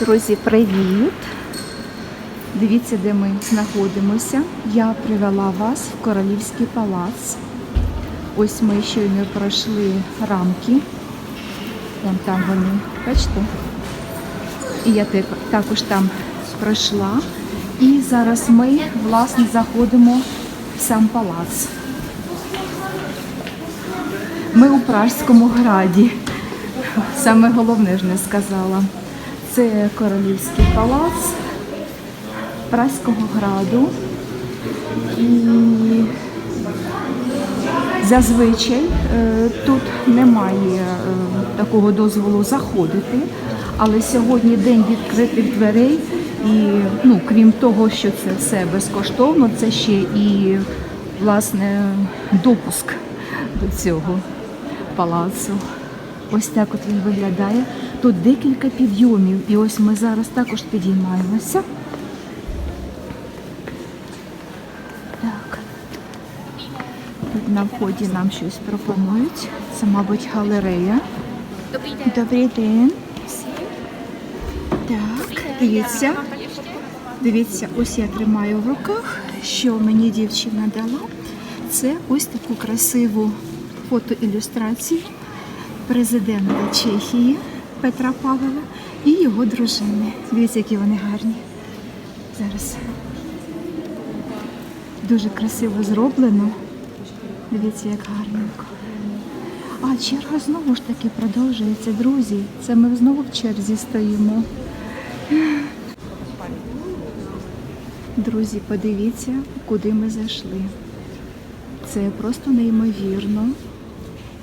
Друзі, привіт! Дивіться, де ми знаходимося. Я привела вас в Королівський палац. Ось ми щойно пройшли рамки. Вон там вони, бачите? І я також там пройшла. І зараз ми, власне, заходимо в сам палац. Ми у Пражському граді. Саме головне ж не сказала. Це Королівський палац Празького граду. І зазвичай е, тут немає е, такого дозволу заходити, але сьогодні день відкритих дверей, і ну, крім того, що це все безкоштовно, це ще і власне допуск до цього палацу. Ось так от він виглядає. Тут декілька підйомів, і ось ми зараз також підіймаємося. Так. Тут на вході нам щось пропонують. Це, мабуть, галерея. Dobrý den. Добрий день. Так, дивіться. Дивіться, ось я тримаю в руках, що мені дівчина дала. Це ось таку красиву фотоілюстрацію президента Чехії Петра Павла і його дружини. Дивіться, які вони гарні. Зараз. Дуже красиво зроблено. Дивіться, як гарненько. А черга знову ж таки продовжується, друзі. Це ми знову в черзі стоїмо. Друзі, подивіться, куди ми зайшли. Це просто неймовірно.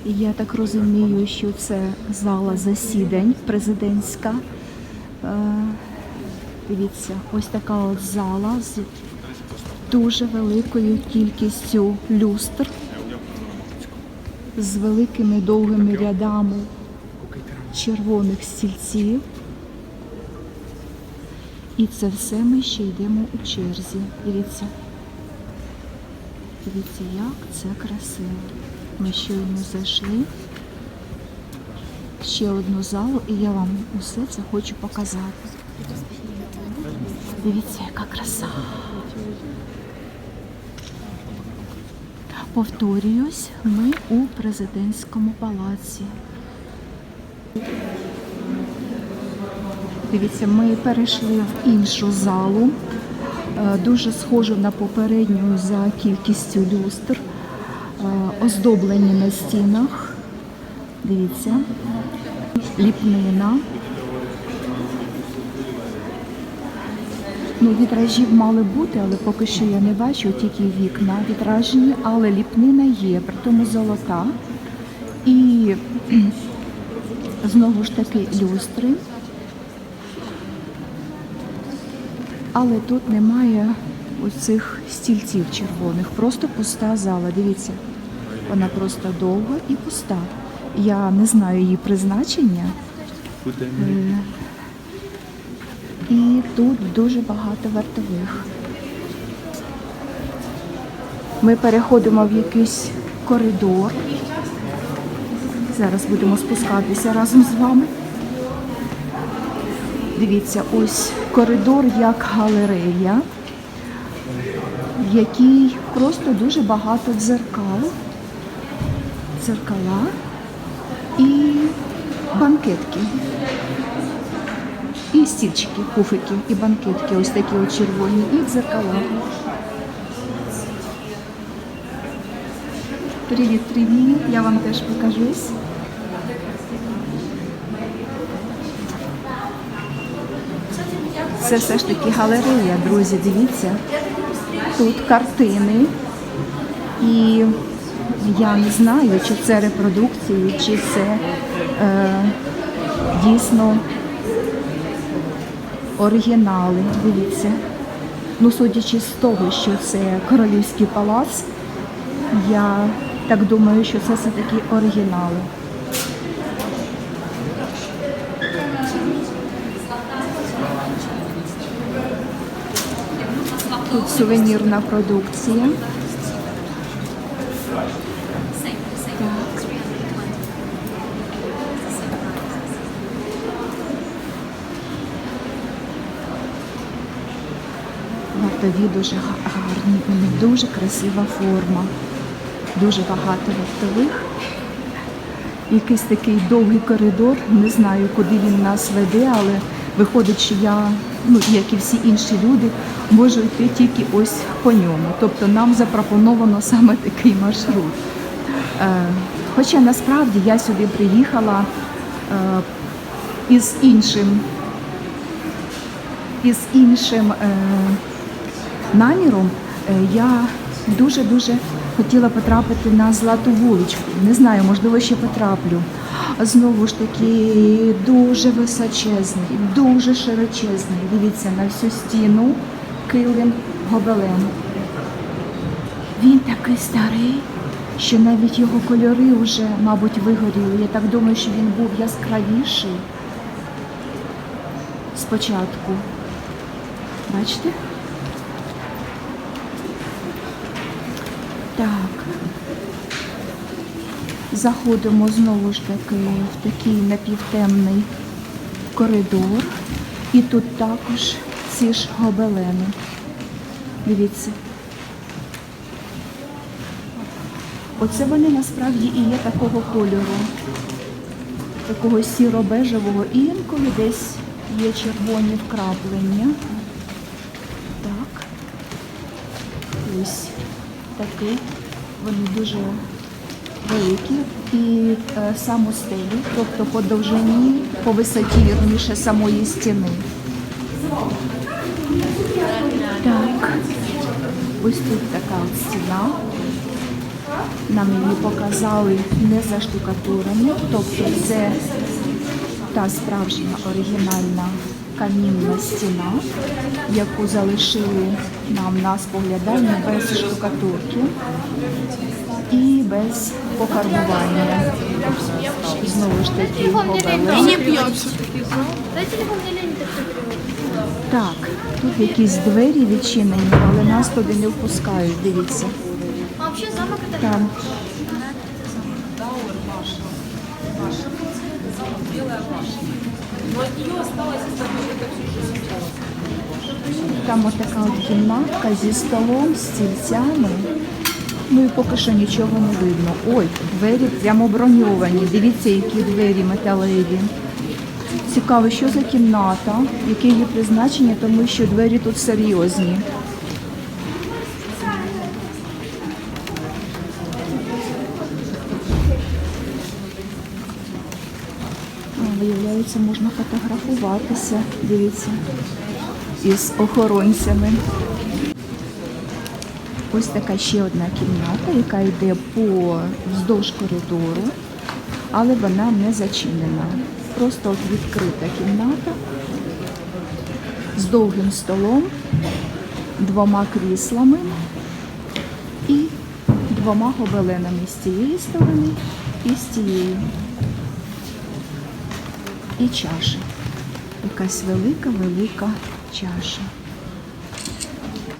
Я так розумію, що це зала засідань президентська. Е, Дивіться, ось така от зала з дуже великою кількістю люстр, з великими довгими рядами червоних стільців. І це все ми ще йдемо у черзі. Дивіться. Дивіться, як це красиво. Ми щойно зайшли в ще одну залу, і я вам усе це хочу показати. Дивіться, яка краса. Повторююсь, ми у президентському палаці. Дивіться, ми перейшли в іншу залу, е, дуже схожу на попередню за кількістю люстр, оздоблені на стінах. Дивіться, ліпнина. Ну, вітражів мали бути, але поки що я не бачу, тільки вікна вітражні, але ліпнина є, при тому золота. І знову ж таки люстри. Але тут немає оцих стільців червоних, просто пуста зала. Дивіться, вона просто довга і пуста. Я не знаю її призначення. Е, І тут дуже багато вартових. Ми переходимо в якийсь коридор. Зараз будемо спускатися разом з вами. Дивіться, ось коридор як галерея, в якій просто дуже багато дзеркал, дзеркала і банкетки. І стільчики, пуфики, і банкетки, ось такі от червоні, і дзеркала. Привіт, привіт! Я вам теж покажусь. Це все ж таки галерея, друзі, дивіться. Тут картини. І я не знаю, чи це репродукції, чи це е, дійсно оригінали. Дивіться. Ну, судячи з того, що це королівський палац, я так думаю, що це все-таки оригінали. Тут сувенірна продукція. Вартові дуже гарні, у них дуже красива форма. Дуже багато вартових. Якийсь такий довгий коридор, не знаю, куди він нас веде, але виходить, що я, ну як і всі інші люди, можу йти тільки ось по ньому. Тобто нам запропоновано саме такий маршрут. Е, Хоча насправді я сюди приїхала е, із іншим, із іншим е, наміром. Е, Я дуже-дуже хотіла потрапити на злату вуличку. Не знаю, можливо, ще потраплю. Знову ж таки, дуже височезний, дуже широчезний. Дивіться на всю стіну килим гобелен. Він такий старий, що навіть його кольори вже, мабуть, вигоріли. Я так думаю, що він був яскравіший спочатку. Бачите? Так. Заходимо знову ж таки в такий напівтемний коридор. І тут також ці ж гобелени. Дивіться. Оце вони насправді і є такого кольору, такого сіро-бежевого, і інколи десь є червоні вкраплення. Так. Ось такі. Вони дуже великі. І е, саму стелю, тобто по довжині, по висоті вірніше самої стіни. Так. Ось тут така от стіна. Нам її показали не заштукатурені, тобто це та справжня оригінальна камінна стіна, яку залишили нам на споглядання без штукатурки і без пофарбування. Знову ж таки, телефон так тут якісь двері відчинені, але нас туди не впускають, дивіться. А вообще замок это Там Там отака от кімнатка зі столом, стільцями. Ну і поки що нічого не видно. Ой, двері прямо броньовані. Дивіться, які двері металеві. Цікаво, що за кімната, яке її призначення, тому що двері тут серйозні. Виявляється, можна фотографуватися, дивіться, із охоронцями. Ось така ще одна кімната, яка йде по вздовж коридору, але вона не зачинена. Просто відкрита кімната з довгим столом, двома кріслами і двома гобеленами з цієї сторони і з цієї. І чаша. Якась велика-велика чаша.